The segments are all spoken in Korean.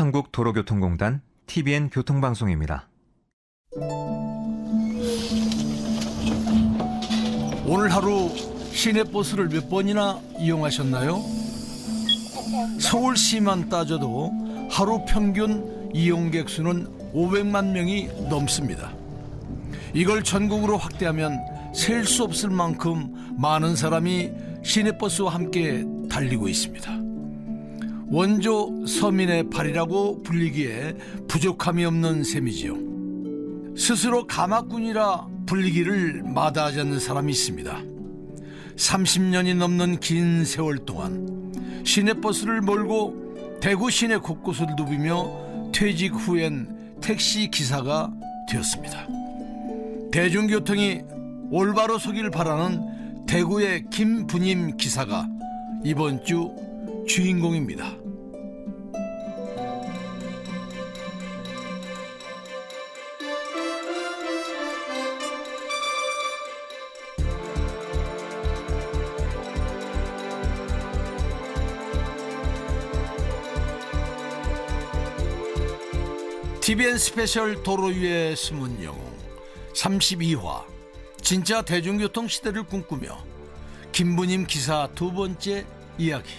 한국도로교통공단 TBN 교통방송입니다. 오늘 하루 시내버스를 몇 번이나 이용하셨나요? 서울시만 따져도 하루 평균 이용객 수는 500만 명이 넘습니다. 이걸 전국으로 확대하면 셀 수 없을 만큼 많은 사람이 시내버스와 함께 달리고 있습니다. 원조 서민의 발이라고 불리기에 부족함이 없는 셈이지요. 스스로 가마꾼이라 불리기를 마다하지 않는 사람이 있습니다. 30년이 넘는 긴 세월 동안 시내버스를 몰고 대구 시내 곳곳을 누비며 퇴직 후엔 택시 기사가 되었습니다. 대중교통이 올바로 서기를 바라는 대구의 김부님 기사가 이번 주 주인공입니다. TVN 스페셜 도로 위의 숨은 영웅. 32화. 진짜 대중교통 시대를 꿈꾸며 김부님 기사 두 번째 이야기.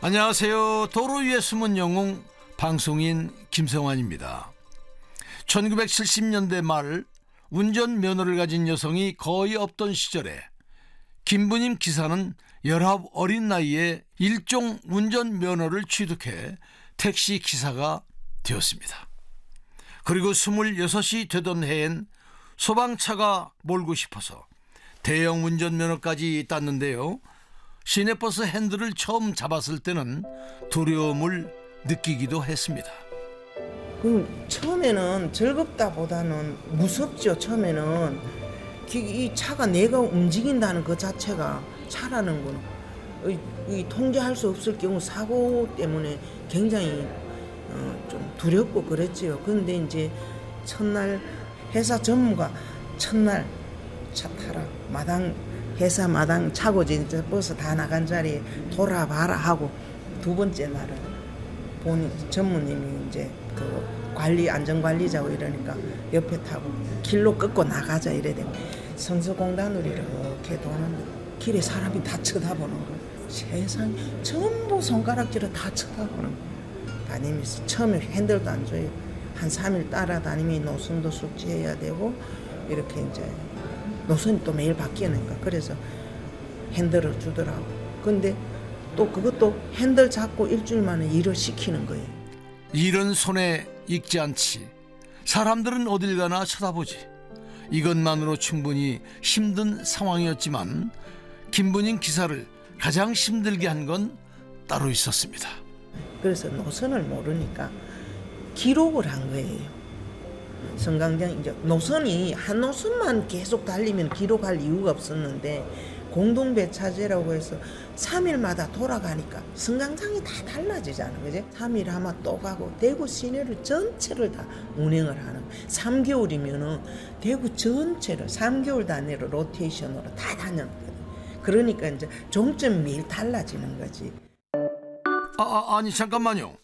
안녕하세요. 도로 위의 숨은 영웅 방송인 김성환입니다. 1970년대 말 운전면허를 가진 여성이 거의 없던 시절에 김부님 기사는 열아홉 어린 나이에 일종 운전 면허를 취득해 택시 기사가 되었습니다. 그리고 26이 되던 해엔 소방차가 몰고 싶어서 대형 운전면허까지 땄는데요. 시내버스 핸들을 처음 잡았을 때는 두려움을 느끼기도 했습니다. 그 처음에는 즐겁다보다는 무섭죠. 처음에는 기- 이 차가 내가 움직인다는 그 자체가 차라는 거는 이, 이 통제할 수 없을 경우 사고 때문에 굉장히 어, 좀 두렵고 그랬지요. 그런데 이제 첫날 회사 전무가 첫날 차 타라 마당 회사 마당 차고 이제 버스 다 나간 자리에 돌아봐라 하고 두 번째 날은 본인 전무님이 이제 그 관리 안전관리자고 이러니까 옆에 타고 길로 끊고 나가자 이래 되면 성서공단으로 이렇게 도는데 길에 사람이 다 쳐다보는 거 세상 전부 손가락질을 다 쳐다보는 거 다니면서 처음에 핸들도 안 줘요. 한 3일 따라다니면 노선도 숙지해야 되고 이렇게 이제 노선이 또 매일 바뀌니까 그래서 핸들을 주더라고. 근데 또 그것도 핸들 잡고 일주일 만에 일을 시키는 거예요. 일은 손에 익지 않지. 사람들은 어딜 가나 쳐다보지. 이것만으로 충분히 힘든 상황이었지만 김분인 기사를 가장 힘들게 한 건 따로 있었습니다. 그래서 노선을 모르니까 기록을 한 거예요. 성강장 이제 노선이 한 노선만 계속 달리면 기록할 이유가 없었는데 공동배차제라고 해서 3일마다 돌아가니까 성강장이 다 달라지잖아. 그지? 3일 하면 또 가고 대구 시내를 전체를 다 운행을 하는 3개월이면은 대구 전체를 3개월 단위로 로테이션으로 다 다녔거든. 그러니까 이제 종점 매일 달라지는 거지. 아, 아 아니 잠깐만요.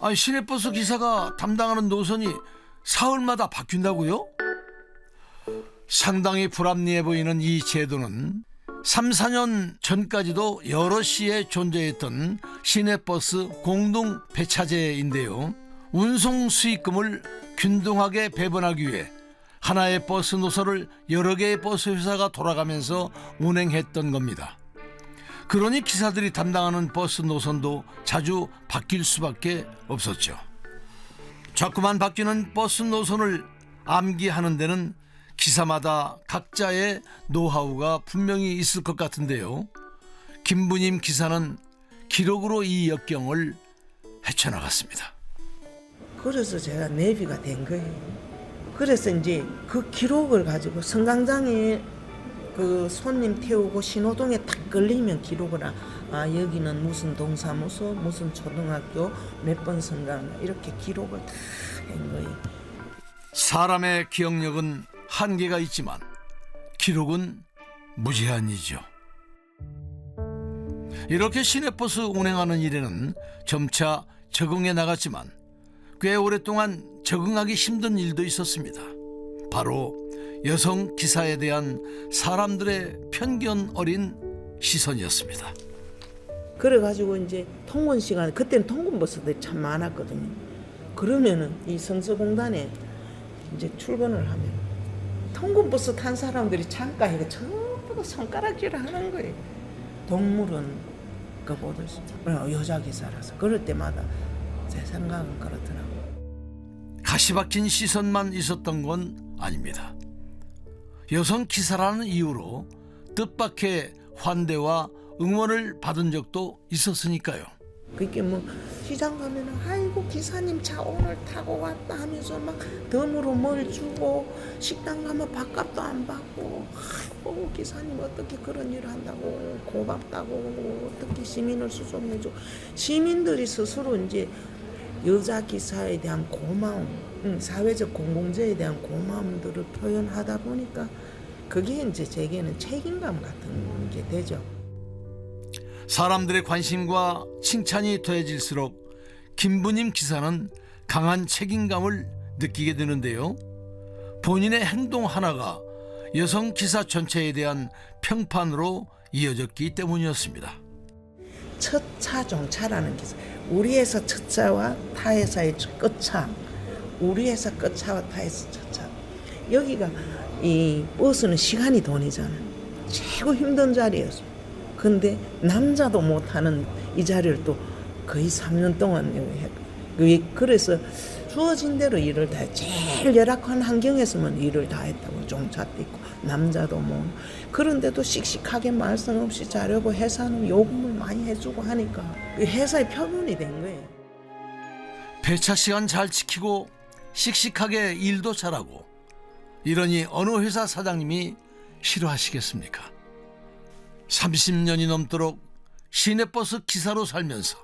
아니 시내버스 기사가 담당하는 노선이 사흘마다 바뀐다고요? 상당히 불합리해 보이는 이 제도는 3, 4년 전까지도 여러 시에 존재했던 시내버스 공동 배차제인데요. 운송 수익금을 균등하게 배분하기 위해 하나의 버스 노선을 여러 개의 버스 회사가 돌아가면서 운행했던 겁니다. 그러니 기사들이 담당하는 버스 노선도 자주 바뀔 수밖에 없었죠. 자꾸만 바뀌는 버스 노선을 암기하는 데는 기사마다 각자의 노하우가 분명히 있을 것 같은데요. 김부님 기사는 기록으로 이 역경을 헤쳐나갔습니다. 그래서 제가 내비가 된 거예요. 그래서 이제 그 기록을 가지고 성강장에 그 손님 태우고 신호등에 딱 걸리면 기록을 하- 아 여기는 무슨 동사무소 무슨 초등학교 몇 번 성강 이렇게 기록을 다 한 거예요. 사람의 기억력은 한계가 있지만 기록은 무제한이죠. 이렇게 시내버스 운행하는 일에는 점차 적응해 나갔지만 꽤 오랫동안 적응하기 힘든 일도 있었습니다. 바로 여성 기사에 대한 사람들의 편견 어린 시선이었습니다. 그래가지고 이제 통근 시간 그때는 통근 버스들이 참 많았거든요. 그러면은 이 성서공단에 이제 출근을 하면 통근 버스 탄 사람들이 창가에 그 전부 다 손가락질을 하는 거예요. 동물은 그 보듯이 어, 여자 기사라서 그럴 때마다 제 생각은 그렇더라고. 가시박힌 시선만 있었던 건 아닙니다. 여성 기사라는 이유로 뜻밖의 환대와 응원을 받은 적도 있었으니까요. 그게 뭐 시장 가면은 아이고 기사님 차 오늘 타고 왔다 하면서 막 덤으로 뭘 주고 식당 가면 밥값도 안 받고 아이고 기사님 어떻게 그런 일을 한다고 고맙다고 어떻게 시민을 수송해줘 시민들이 스스로 이제 여자 기사에 대한 고마움 응, 사회적 공공재에 대한 고마움들을 표현하다 보니까 그게 이제 제게는 책임감 같은 게 되죠. 사람들의 관심과 칭찬이 더해질수록 김부님 기사는 강한 책임감을 느끼게 되는데요. 본인의 행동 하나가 여성 기사 전체에 대한 평판으로 이어졌기 때문이었습니다. 첫 차 종차라는 게 있어요. 우리 회사 첫차와 타 회사의 끝차, 우리 회사 끝차와 타 회사 첫차. 여기가 이 버스는 시간이 돈이잖아. 최고 힘든 자리였어. 근데 남자도 못하는 이 자리를 또 거의 3년 동안 했. 그- 그래서 주어진 대로 일을 다 해. 제일 열악한 환경에서만 일을 다 했다고 종차도 있고 남자도 뭐 그런데도 씩씩하게 말씀 없이 자려고 회사는 요금을 많이 해주고 하니까 그 회사의 표본이 된 거예요. 배차 시간 잘 지키고 씩씩하게 일도 잘하고 이러니 어느 회사 사장님이 싫어하시겠습니까? 30년이 넘도록 시내버스 기사로 살면서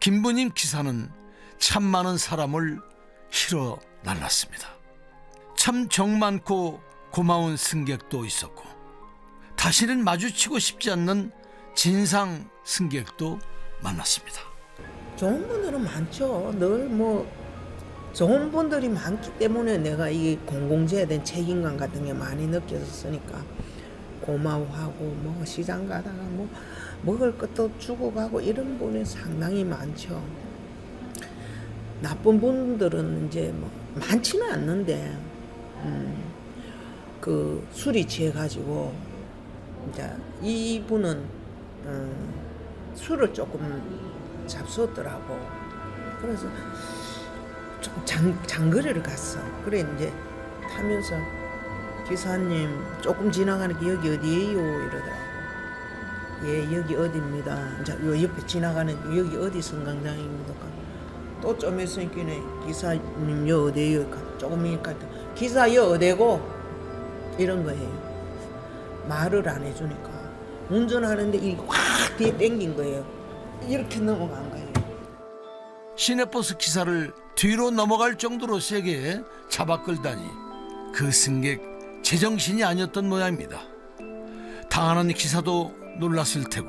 김부님 기사는 참 많은 사람을 실어 날랐습니다. 참 정 많고 고마운 승객도 있었고 다시는 마주치고 싶지 않는 진상 승객도 만났습니다. 좋은 분들은 많죠. 늘 뭐 좋은 분들이 많기 때문에 내가 이 공공재에 대한 책임감 같은 게 많이 느껴졌으니까 고마워하고 뭐 시장 가다가 뭐 먹을 것도 주고 가고 이런 분이 상당히 많죠. 나쁜 분들은 이제 뭐 많지는 않는데 음, 그 술이 취해가지고 이제 이분은 음, 술을 조금 잡수었더라고. 그래서 좀 장, 장거리를 갔어. 그래 이제 타면서 기사님 조금 지나가니까 여기 어디예요 이러더라고. 예 여기 어디입니다. 이제 요 옆에 지나가는 여기 어디 성강장입니다. 또 좀 있으니까 기사님 여 어디예요? 조금 있으니까 기사 여 어디고 이런 거예요. 말을 안 해주니까 운전하는데 이확 뒤에 땡긴 거예요. 이렇게 넘어간 거예요. 시내버스 기사를 뒤로 넘어갈 정도로 세게 잡아 끌다니 그 승객 제정신이 아니었던 모양입니다. 당하는 기사도 놀랐을 테고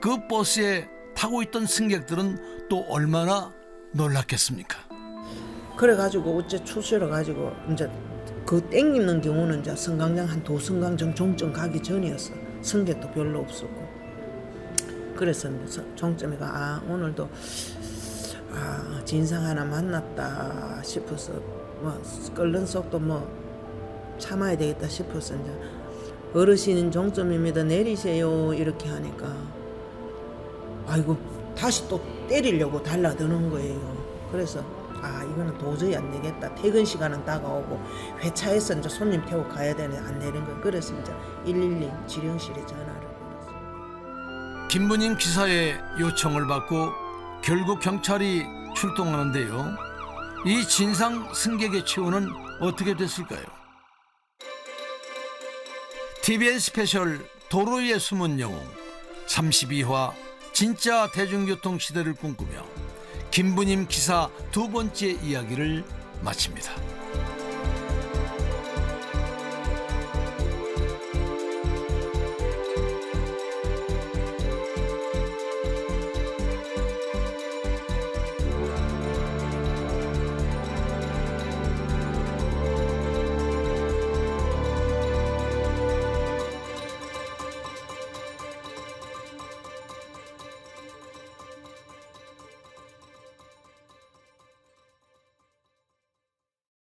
그 버스에 타고 있던 승객들은 또 얼마나 놀랐겠습니까? 그래가지고 어째 추스려 가지고 이제 그 땡기는 경우는 이제 성강장 한두 성강장 종점 가기 전이었어. 승객도 별로 없었고. 그래서 이제 서- 종점에 가, 아, 오늘도, 아, 진상 하나 만났다 싶어서, 뭐, 끓는 속도 뭐, 참아야 되겠다 싶어서 이제, 어르신 종점입니다. 내리세요. 이렇게 하니까, 아이고, 다시 또 때리려고 달라드는 거예요. 그래서, 아, 이거는 도저히 안 되겠다. 퇴근 시간은 다가오고, 회차에서 이제 손님 태워 가야 되는데 안 되는 거예요. 그래서 이제 112 지령실에 전화를. 김부님 기사의 요청을 받고 결국 경찰이 출동하는데요. 이 진상 승객의 최후는 어떻게 됐을까요? TVN 스페셜 도로 위의 숨은 영웅 32화 진짜 대중교통 시대를 꿈꾸며 김부님 기사 두 번째 이야기를 마칩니다.